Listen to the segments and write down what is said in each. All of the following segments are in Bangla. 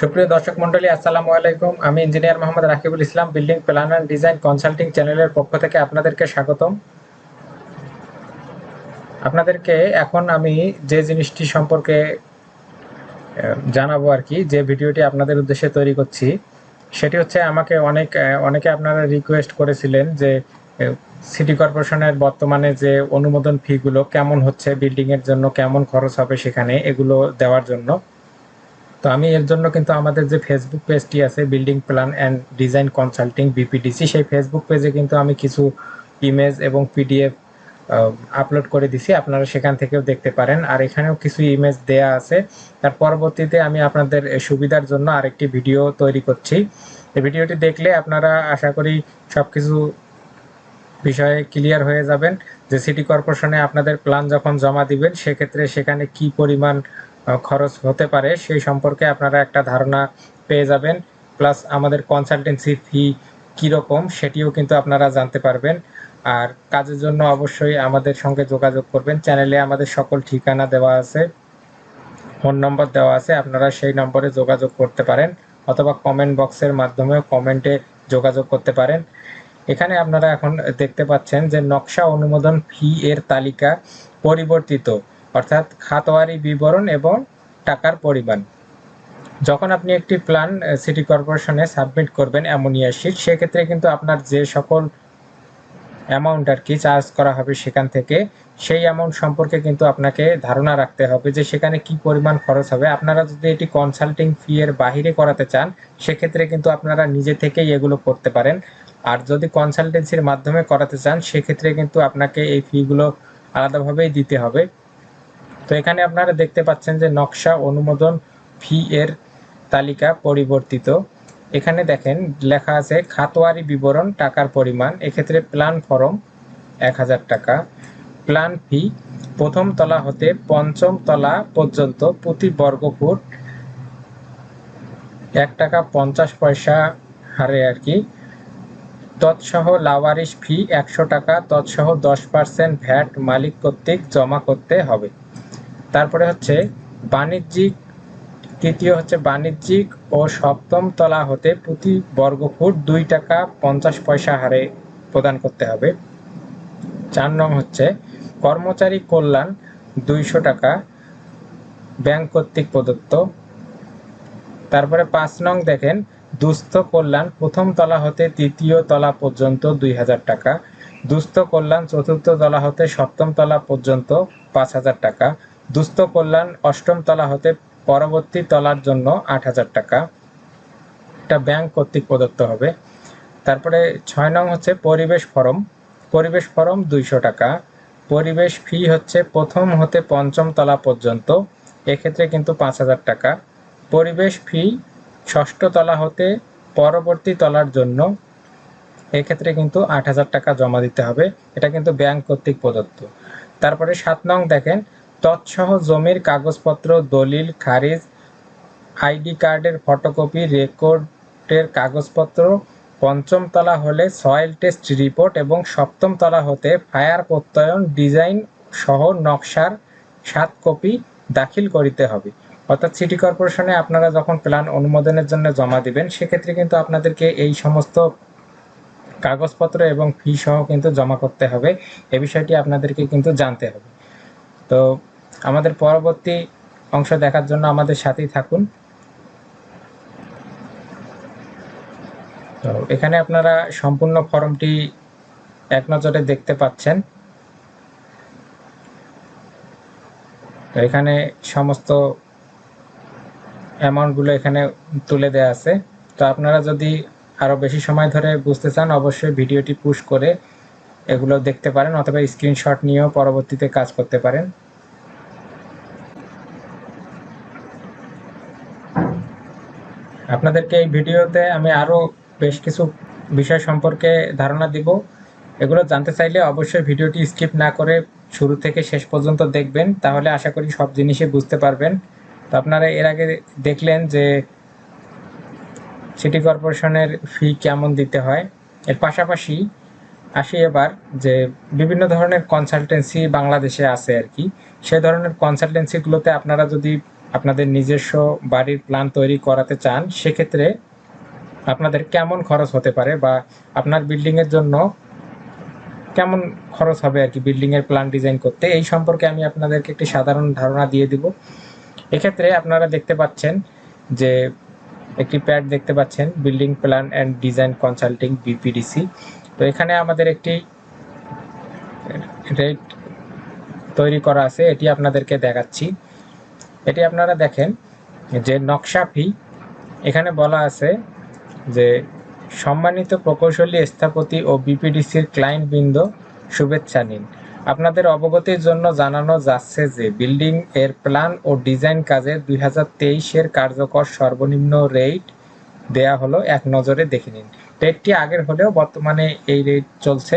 সুপ্রিয় দর্শক মন্ডলী আসসালামু আলাইকুম। আমি engineer Mohammad Rakibul Islam, building plan and design consulting চ্যানেলের পক্ষ থেকে আপনাদেরকে স্বাগতম। আপনাদেরকে এখন আমি যে জিনিসটি সম্পর্কে জানাব আর কি, যে ভিডিওটি আপনাদের উদ্দেশ্যে তৈরি করছি, সেটি হচ্ছে আমাকে অনেক অনেকে আপনারা রিকোয়েস্ট করেছিলেন যে সিটি কর্পোরেশনের বর্তমানে যে অনুমোদন ফিগুলো কেমন হচ্ছে বিল্ডিংয়ের জন্য কেমন খরচ হবে সেখানে, এগুলো দেওয়ার জন্য। তো আমি এর জন্য কিন্তু আমাদের যে ফেসবুক পেজটি আছে building plan and design consulting BPDC সেই ফেসবুক পেজে কিন্তু আমি কিছু ইমেজ এবং পিডিএফ আপলোড করে দিছি। আপনারা সেখান থেকেও দেখতে পারেন। আর এখানেও কিছু ইমেজ দেয়া আছে। তার পরবর্তীতে আমি আপনাদের সুবিধার জন্য আরেকটি ভিডিও তৈরি করছি। এই ভিডিওটি দেখলে আপনারা আশা করি সব কিছু বিষয়ে ক্লিয়ার হয়ে যাবেন যে সিটি কর্পোরেশনে আপনাদের প্ল্যান যখন জমা দিবেন, সেক্ষেত্রে সেখানে কি পরিমাণ খরচ হতে পারে, সেই সম্পর্কে আপনারা একটা ধারণা পেয়ে যাবেন। প্লাস আমাদের কনসালটেন্সি ফি কীরকম সেটিও কিন্তু আপনারা জানতে পারবেন। আর কাজের জন্য অবশ্যই আমাদের সঙ্গে যোগাযোগ করবেন। চ্যানেলে আমাদের সকল ঠিকানা দেওয়া আছে ফোন নম্বর দেওয়া আছে, আপনারা সেই নম্বরে যোগাযোগ করতে পারেন অথবা কমেন্ট বক্সের মাধ্যমেও কমেন্টে যোগাযোগ করতে পারেন। এখানে আপনারা এখন দেখতে পাচ্ছেন যে নকশা অনুমোদন ফি এর তালিকা পরিবর্তিত। অর্থাৎ খাতওয়ারি বিবরণ এবং টাকার পরিমাণ। যখন আপনি একটি প্ল্যান সিটি কর্পোরেশনে সাবমিট করবেন অ্যামোনিয়া শিট সেক্ষেত্রে কিন্তু আপনার যে সকল অ্যামাউন্ট আর কি চার্জ করা হবে সেখান থেকে, সেই অ্যামাউন্ট সম্পর্কে কিন্তু আপনাকে ধারণা রাখতে হবে যে সেখানে কি পরিমাণ খরচ হবে। আপনারা যদি এটি কনসাল্টিং ফি এর বাহিরে করাতে চান, সেক্ষেত্রে কিন্তু আপনারা নিজে থেকেই এগুলো করতে পারেন। আর যদি কনসালটেন্সির মাধ্যমে করাতে চান, সেক্ষেত্রে কিন্তু আপনাকে এই ফিগুলো আলাদাভাবেই দিতে হবে। তো এখানে আপনারা দেখতে পাচ্ছেন যে নকশা অনুমোদন ফি এর তালিকা পরিবর্তিত। এখানে দেখেন, লেখা আছে খাতোয়ারি বিবরণ, টাকার পরিমাণ, এক্ষেত্রে প্ল্যান ফরম, এক হাজার টাকা। প্ল্যান ফি, প্রথম তলা হতে পঞ্চম তলা পর্যন্ত প্রতি বর্গ বর্গফুট এক টাকা পঞ্চাশ পয়সা হারে আর কি। তৎসহ লাওয়ারিশ ফি একশো টাকা, তৎসহ দশ পার্সেন্ট ভ্যাট মালিক কর্তৃক জমা করতে হবে। তারপরে হচ্ছে বাণিজ্যিক, তৃতীয় হচ্ছে বাণিজ্যিক ও সপ্তম তলা হতে প্রতি বর্গফুট দুই টাকা পঞ্চাশ পয়সা হারে প্রদান করতে হবে। চার নং হচ্ছে কর্মচারী কল্যাণ দুইশো টাকা ব্যাংক কর্তৃক প্রদত্ত। তারপরে পাঁচ নং দেখেন, দুস্থ কল্যাণ প্রথম তলা হতে তৃতীয় তলা পর্যন্ত দুই হাজার টাকা, দুস্থ কল্যাণ চতুর্থ তলা হতে সপ্তম তলা পর্যন্ত পাঁচ হাজার টাকা দুস্থ কল্যাণ অষ্টম তলা হতে পরবর্তী তলার জন্য আট হাজার টাকা। এটা ব্যাংক কর্তৃক প্রদত্ত হবে। তারপরে ছয় নং হচ্ছে পরিবেশ ফরম। পরিবেশ ফরম দুইশো টাকা। পরিবেশ ফি হচ্ছে প্রথম হতে পঞ্চম তলা পর্যন্ত। এক্ষেত্রে কিন্তু পাঁচ হাজার টাকা। পরিবেশ ফি ষষ্ঠ তলা হতে পরবর্তী তলার জন্য এক্ষেত্রে কিন্তু আট হাজার টাকা জমা দিতে হবে। এটা কিন্তু ব্যাংক কর্তৃক প্রদত্ত। তারপরে সাত নং দেখেন তৎসহ জমির কাগজপত্র, দলিল, খারিজ, আইডি কার্ডের ফটোকপি, রেকর্ডের কাগজপত্র পঞ্চম তলা হলে সয়েল টেস্ট রিপোর্ট এবং সপ্তম তলা হতে ফায়ার প্রত্যয়ন ডিজাইন সহ নকশার সাত কপি দাখিল করিতে হবে। অর্থাৎ সিটি কর্পোরেশনে আপনারা যখন প্ল্যান অনুমোদনের জন্য জমা দিবেন, সেক্ষেত্রে কিন্তু আপনাদেরকে এই সমস্ত কাগজপত্র এবং ফি সহ কিন্তু জমা করতে হবে। এ বিষয়টি আপনাদেরকে কিন্তু জানতে হবে। তো আমাদের পরবর্তী অংশ দেখার জন্য আমাদের সাথেই থাকুন। তো এখানে আপনারা সম্পূর্ণ ফর্মটি এক নজরে দেখতে পাচ্ছেন। এখানে সমস্ত অ্যামাউন্টগুলো এখানে তুলে দেওয়া আছে। তো আপনারা যদি আরও বেশি সময় ধরে বুঝতে চান, অবশ্যই ভিডিওটি পুশ করে এগুলো দেখতে পারেন অথবা স্ক্রিনশট নিয়েও পরবর্তীতে কাজ করতে পারেন। আপনাদেরকে এই ভিডিওতে আমি আরও বেশ কিছু বিষয় সম্পর্কে ধারণা দিব। এগুলো জানতে চাইলে অবশ্যই ভিডিওটি স্কিপ না করে শুরু থেকে শেষ পর্যন্ত দেখবেন, তাহলে আশা করি সব জিনিসই বুঝতে পারবেন। তো আপনারা এর আগে দেখলেন যে সিটি কর্পোরেশনের ফি কেমন দিতে হয়। এর পাশাপাশি আসি এবার যে বিভিন্ন ধরনের কনসালটেন্সি বাংলাদেশে আছে আর কি সে ধরনের কনসালটেন্সিগুলোতে আপনারা যদি আপনাদের নিজস্ব বাড়ির প্ল্যান তৈরি করাতে চান, সেক্ষেত্রে আপনাদের কেমন খরচ হতে পারে বা আপনার বিল্ডিংয়ের জন্য কেমন খরচ হবে আর কি বিল্ডিংয়ের প্ল্যান ডিজাইন করতে, এই সম্পর্কে আমি আপনাদেরকে একটি সাধারণ ধারণা দিয়ে দিব। এক্ষেত্রে আপনারা দেখতে পাচ্ছেন যে একটি প্যাড দেখতে পাচ্ছেন building plan and design consulting BPDC তো এখানে আমাদের একটি রেট তৈরি করা আছে, এটি আপনাদেরকে দেখাচ্ছি। এটি আপনারা দেখেন যে নকশা ফি, এখানে বলা আছে যে সম্মানিত প্রকৌশলী, স্থপতি ও বিপিডিসির ক্লায়েন্ট বৃন্দ শুভেচ্ছা নিন। আপনাদের অবগতির জন্য জানানো যাচ্ছে যে বিল্ডিং এর প্ল্যান ও ডিজাইন কাজের দুই হাজার তেইশের কার্যকর সর্বনিম্ন রেট দেয়া হলো, এক নজরে দেখে নিন। রেটটি আগের হলেও বর্তমানে এই রেট চলছে।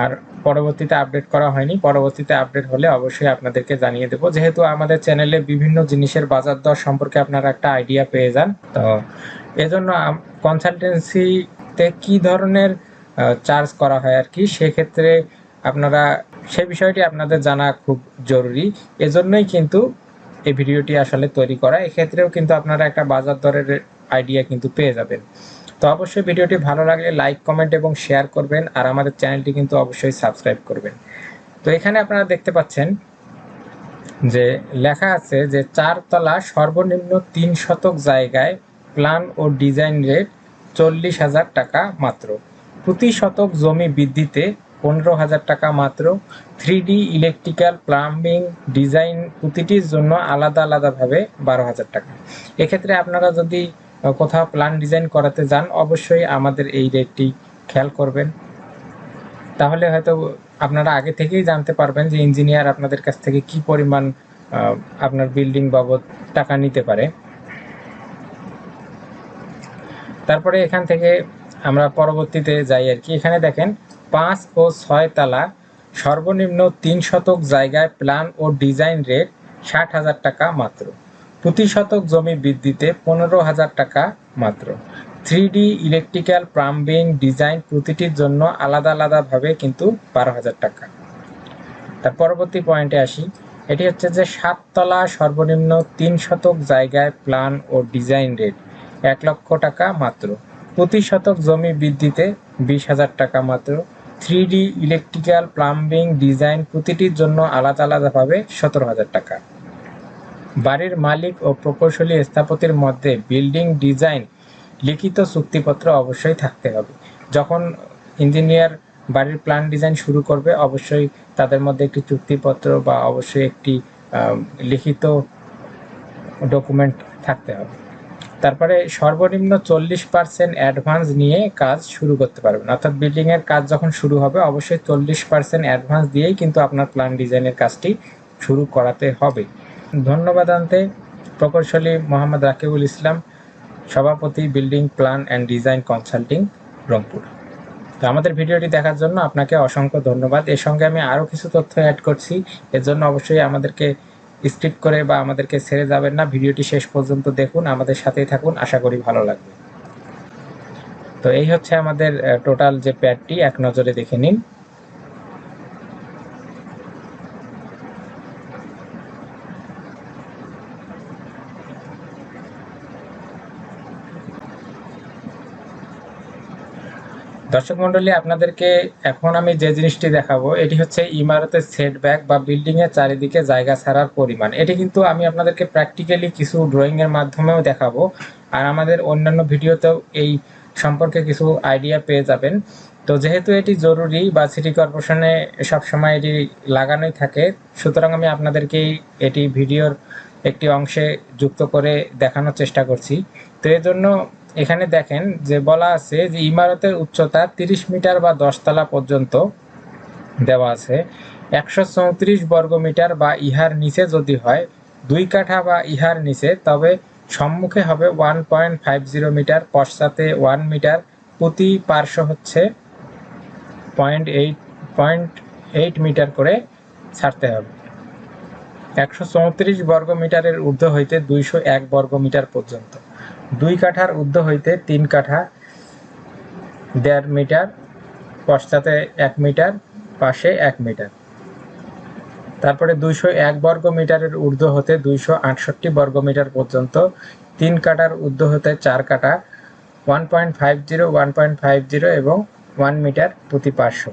আর পরবর্তীতে আপডেট করা হয়নি। পরবর্তীতে আপডেট হলে অবশ্যই আপনাদেরকে জানিয়ে দেবো। যেহেতু আমাদের চ্যানেলে বিভিন্ন জিনিসের বাজার দর সম্পর্কে আপনারা একটা আইডিয়া পেয়ে যান, তো এজন্য কনসালটেন্সিতে কি ধরনের চার্জ করা হয় আর কি, সেক্ষেত্রে আপনারা সে বিষয়টি আপনাদের জানা খুব জরুরি। এজন্যই কিন্তু এই ভিডিওটি আসলে তৈরি করা। এক্ষেত্রেও কিন্তু আপনারা একটা বাজার দরের আইডিয়া কিন্তু পেয়ে যাবেন। তো অবশ্যই ভিডিওটি ভালো লাগলে লাইক কমেন্ট এবং শেয়ার করবেন, আর আমাদের চ্যানেলটি কিন্তু অবশ্যই সাবস্ক্রাইব করবেন। তো এখানে আপনারা দেখতে পাচ্ছেন যে লেখা আছে যে চারতলা সর্বনিম্ন তিন শতক জায়গায় প্ল্যান ও ডিজাইন রেট চল্লিশ হাজার টাকা মাত্র। প্রতি শতক জমি বৃদ্ধিতে পনেরো হাজার টাকা মাত্র। Three D electrical plumbing design প্রতিটির জন্য আলাদা আলাদাভাবে বারো হাজার টাকা। এক্ষেত্রে আপনারা যদি কোথাও প্ল্যান ডিজাইন করাতে যান, অবশ্যই আমাদের এই রেটটি খেয়াল করবেন। তাহলে হয়তো আপনারা আগে থেকেই জানতে পারবেন যে ইঞ্জিনিয়ার আপনাদের কাছ থেকে কি পরিমাণ আপনার বিল্ডিং বাবদ টাকা নিতে পারে। তারপরে এখান থেকে আমরা পরবর্তীতে যাই আর কি। এখানে দেখেন, পাঁচ ও ছয় তালা, সর্বনিম্ন তিন শতক জায়গায় প্ল্যান ও ডিজাইন রেট ষাট হাজার টাকা মাত্র। প্রতি শতক জমি বৃদ্ধিতে পনেরো হাজার টাকা মাত্র। Three D electrical plumbing design প্রতিটির জন্য আলাদা আলাদাভাবে কিন্তু বারো হাজার টাকা। তার পরবর্তী পয়েন্টে আসি। এটি হচ্ছে যে সাততলা সর্বনিম্ন তিন শতক জায়গায় প্ল্যান ও ডিজাইন রেট এক লক্ষ টাকা মাত্র। প্রতি শতক জমি বৃদ্ধিতে বিশ হাজার টাকা মাত্র। Three D electrical plumbing design প্রতিটির জন্য আলাদা আলাদাভাবে সতেরো হাজার টাকা। বাড়ির মালিক ও প্রকৌশলী স্থাপতির মধ্যে বিল্ডিং ডিজাইন, লিখিত চুক্তিপত্র অবশ্যই থাকতে হবে। যখন ইঞ্জিনিয়ার বাড়ির প্ল্যান ডিজাইন শুরু করবে, অবশ্যই তাদের মধ্যে একটি চুক্তিপত্র বা অবশ্যই একটি লিখিত ডকুমেন্ট থাকতে হবে। তারপরে সর্বনিম্ন চল্লিশ পার্সেন্ট অ্যাডভান্স নিয়ে কাজ শুরু করতে পারবেন। অর্থাৎ বিল্ডিংয়ের কাজ যখন শুরু হবে, অবশ্যই চল্লিশ পার্সেন্ট অ্যাডভান্স দিয়েই কিন্তু আপনার প্ল্যান ডিজাইনের কাজটি শুরু করাতে হবে। ধন্যবাদ আনতে প্রকৌশলী মোহাম্মদ রাকিবুল ইসলাম, সভাপতি building plan and design consulting, Rangpur. তো আমাদের ভিডিওটি দেখার জন্য আপনাকে অসংখ্য ধন্যবাদ। এর সঙ্গে আমি আরও কিছু তথ্য অ্যাড করছি। এর জন্য অবশ্যই আমাদেরকে স্কিপ করে বা আমাদেরকে ছেড়ে যাবেন না। ভিডিওটি শেষ পর্যন্ত দেখুন, আমাদের সাথেই থাকুন। আশা করি ভালো লাগবে। তো এই হচ্ছে আমাদের টোটাল যে প্যাডটি এক নজরে দেখে নিন। দর্শক মন্ডলী, আপনাদেরকে এখন আমি যে জিনিসটি দেখাবো, এটি হচ্ছে ইমারতের সেটব্যাক বা বিল্ডিং এর চারিদিকে জায়গা ছাড়ার পরিমাণ। এটি কিন্তু আমি আপনাদেরকে প্র্যাকটিক্যালি কিছু ড্রয়িং এর মাধ্যমেও দেখাবো। আর আমাদের অন্যান্য ভিডিওতেও এই সম্পর্কে কিছু আইডিয়া পেয়ে যাবেন। তো যেহেতু এটি জরুরি বা সিটি কর্পোরেশনে সবসময় এটি লাগানোই থাকে, সুতরাং আমি আপনাদেরকে এটি ভিডিওর একটি অংশে যুক্ত করে দেখানোর চেষ্টা করছি। তো এর জন্য এখানে দেখেন যে বলা আছে যে ইমারতের উচ্চতা তিরিশ মিটার বা দশতলা পর্যন্ত দেওয়া আছে। একশো চৌত্রিশ বর্গমিটার বা ইহার নিচে যদি হয়, দুই কাঠা বা ইহার নিচে, তবে সম্মুখে হবে one point five zero metre, পশ্চাতে ওয়ান মিটার, প্রতি পার্শ্ব হচ্ছে point eight point eight metre করে ছাড়তে হবে। একশো চৌত্রিশ বর্গ মিটারের ঊর্ধ্ব হইতে দুইশো এক বর্গ মিটার পর্যন্ত। দুই কাঠার ঊর্ধ্ব হইতে তিন কাঠা, দেড় মিটার, পশ্চাতে এক মিটার, পাশে এক মিটার। তারপরে দুইশো এক বর্গ মিটারের ঊর্ধ্ব হতে দুইশো আটষট্টি বর্গ মিটার পর্যন্ত তিন কাটার ঊর্ধ্ব হতে চার কাটা one point five zero, one point five zero এবং ওয়ান মিটার প্রতি পাঁচশো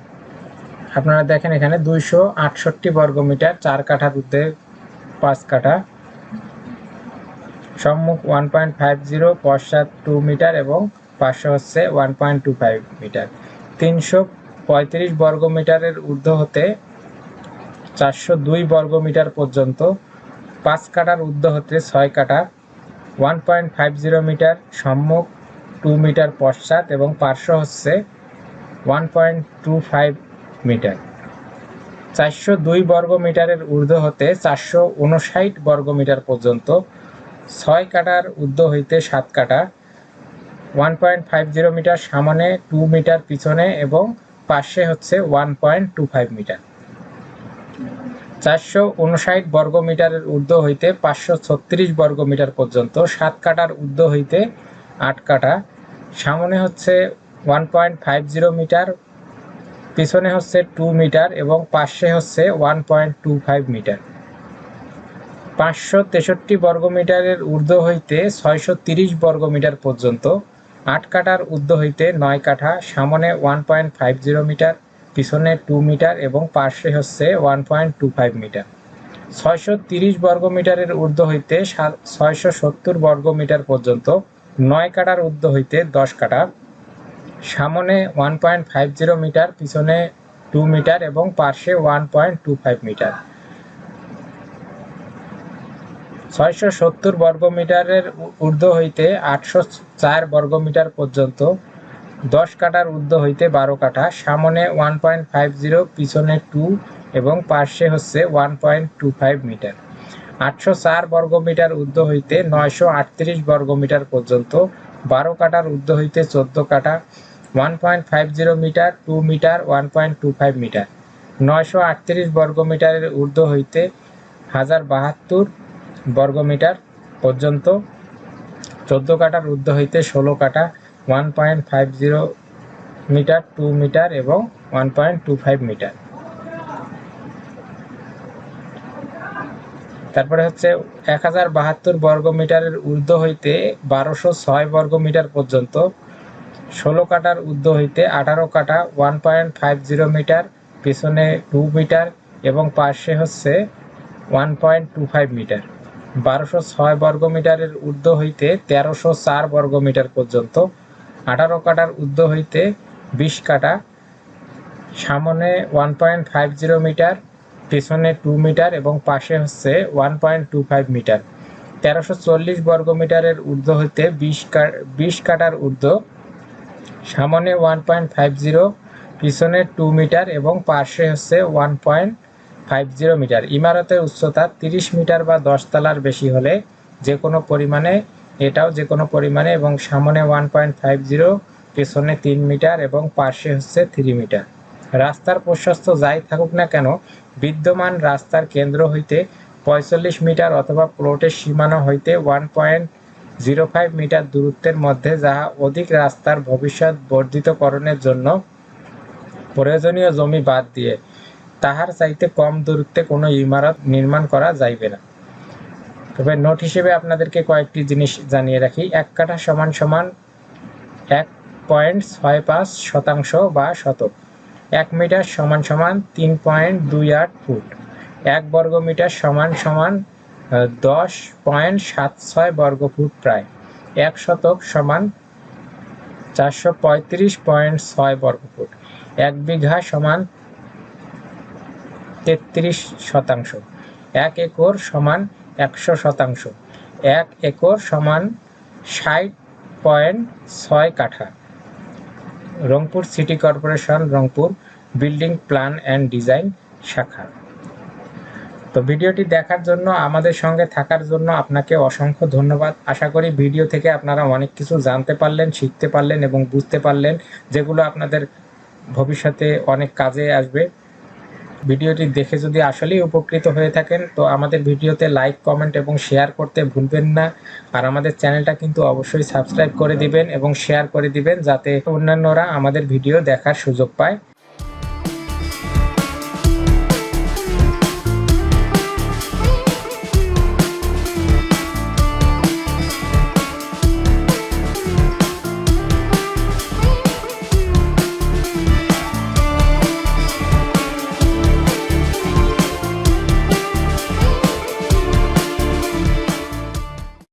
আপনারা দেখেন এখানে দুইশো আটষট্টি বর্গ মিটার, চার কাঠার ঊর্ধ্বে পাঁচ কাঠা সম্মুখ ওয়ান পয়েন্ট ফাইভ জিরো পশ্চাৎ টু মিটার এবং পার্শ্ব হচ্ছে one point two five metre তিনশো পঁয়ত্রিশ বর্গ মিটারের ঊর্ধ্ব হতে চারশো দুই বর্গ মিটার পর্যন্ত পাঁচ কাটার ঊর্ধ্ব হতে ছয় কাটা one point five zero metre সম্মুখ টু মিটার পশ্চাৎ এবং পার্শ্ব হচ্ছে one point two five metre চারশো দুই বর্গ মিটারের ঊর্ধ্ব হতে চারশো উনষাট বর্গ মিটার পর্যন্ত ছয় কাটার ঊর্ধ্ব হইতে সাত কাটা one point five zero metre সামনে টু মিটার পিছনে এবং পাশে হচ্ছে one point two five metre. চারশো উনষাট বর্গ মিটারের ঊর্ধ্ব হইতে পাঁচশো ছত্রিশ বর্গ মিটার পর্যন্ত সাত কাটার ঊর্ধ্ব হইতে আট কাটা, সামনে হচ্ছে one point five zero metre, পিছনে হচ্ছে টু মিটার এবং পাশে হচ্ছে one point two five metre. পাঁচশো তেষট্টি বর্গ মিটারের ঊর্ধ্ব হইতে ছয়শো তিরিশ বর্গ মিটার পর্যন্ত, আট কাটার ঊর্ধ্ব হইতে নয় কাঠা, সামনে one point five zero metre, পিছনে টু মিটার এবং পার্শ্বে হচ্ছে one point two five metre. ছয়শো তিরিশ বর্গ মিটারের ঊর্ধ্ব হইতে ছয়শো সত্তর বর্গ মিটার পর্যন্ত, নয় কাটার ঊর্ধ্ব হইতে দশ কাটা সামনে one point five zero metre, পিছনে টু মিটার এবং পার্শ্বে one point two five metre. ছয়শো সত্তর বর্গ মিটারের ঊর্ধ্ব হইতে আটশো চার বর্গ মিটার পর্যন্ত, দশ কাটার ঊর্ধ্ব হইতে বারো কাঠা, সামনে ওয়ান পয়েন্ট ফাইভ জিরো, পিছনে টু এবং পার্শ্বে হচ্ছে one point two five metre. আটশো চার বর্গ মিটার ঊর্ধ্ব হইতে নয়শো আটত্রিশ বর্গ মিটার পর্যন্ত, বারো কাটার ঊর্ধ্ব হইতে চোদ্দ কাটা one point five zero metre, two metre, one point two five metre. নয়শো আটত্রিশ বর্গ মিটারের ঊর্ধ্ব হইতে হাজার বাহাত্তর বর্গ মিটার পর্যন্ত চোদ্দ কাটার ঊর্ধ্ব হইতে ষোলো কাটা one point five zero metre two metre এবং one point two five metre তারপরে হচ্ছে এক হাজার বাহাত্তর বর্গ মিটারের ঊর্ধ্ব হইতে বারোশো ছয় বর্গ মিটার পর্যন্ত, ষোলো কাটার ঊর্ধ্ব হইতে আঠারো কাটা one point five zero metre পিছনে টু মিটার এবং পার্শ্বে হচ্ছে one point two five metre বারোশো ছয় বর্গ মিটারের ঊর্ধ্ব হইতে তেরোশো চার বর্গ মিটার পর্যন্ত, আঠারো কাটার ঊর্ধ্ব হইতে বিশ কাটা সামনে one point five zero metre, পিছনে টু মিটার এবং পাশে হচ্ছে one point two five metre. তেরোশো চল্লিশ বর্গ মিটারের ঊর্ধ্ব হইতে বিশ কা, বিশ কাটার ঊর্ধ্ব, সামনে ওয়ান পয়েন্ট ফাইভ জিরো, পিছনে টু মিটার এবং পার্শ্বে হচ্ছে one point five zero metre ইমারতের উচ্চতা তিরিশ মিটার বা দশ তলার বেশি হলে যে কোনো পরিমাণে এটাও যে কোনো পরিমাণে এবং সামনে ওয়ান পয়েন্ট ফাইভ জিরো পেছনে তিন মিটার এবং পার্শ্বে হচ্ছে থ্রি মিটার রাস্তার প্রশস্ত যাই থাকুক না কেন বিদ্যমান রাস্তার কেন্দ্র হইতে পঁয়তাল্লিশ মিটার অথবা প্লটের সীমানা হইতে one point zero five metre দূরত্বের মধ্যে যাহা অধিক রাস্তার ভবিষ্যৎ বর্ধিতকরণের জন্য প্রয়োজনীয় জমি বাদ দিয়ে তাহার চাইতে কম দূরত্বে কোনো ইমারত নির্মাণ করা যাইবে না। তবে নোট হিসেবে আপনাদেরকে কয়েকটি জিনিস জানিয়ে রাখি। এক কাঠা সমান সমান এক পয়েন্ট ছয় পাঁচ শতাংশ বা শতক। এক মিটার সমান সমান তিন পয়েন্ট দুই আট ফুট। এক বর্গ মিটার সমান সমান দশ পয়েন্ট সাত ছয় বর্গ ফুট প্রায়। এক শতক সমান চারশো পঁয়ত্রিশ পয়েন্ট ছয় বর্গ ফুট। এক বিঘা সমান তেত্রিশ শতাংশ। এক একর সমান একশো শতাংশ। এক একর সমান ষাট পয়েন্ট ছয় কাঠা। Rangpur city corporation, Rangpur building plan and design শাখা। তো ভিডিওটি দেখার জন্য, আমাদের সঙ্গে থাকার জন্য আপনাকে অসংখ্য ধন্যবাদ। আশা করি ভিডিও থেকে আপনারা অনেক কিছু জানতে পারলেন, শিখতে পারলেন এবং বুঝতে পারলেন, যেগুলো আপনাদের ভবিষ্যতে অনেক কাজে আসবে। ভিডিওটি দেখে যদি আসলেই উপকৃত হয়ে থাকেন, তো আমাদের ভিডিওতে লাইক কমেন্ট এবং শেয়ার করতে ভুলবেন না। আর আমাদের চ্যানেলটা কিন্তু অবশ্যই সাবস্ক্রাইব করে দিবেন এবং শেয়ার করে দিবেন যাতে অন্যান্যরা আমাদের ভিডিও দেখার সুযোগ পায়।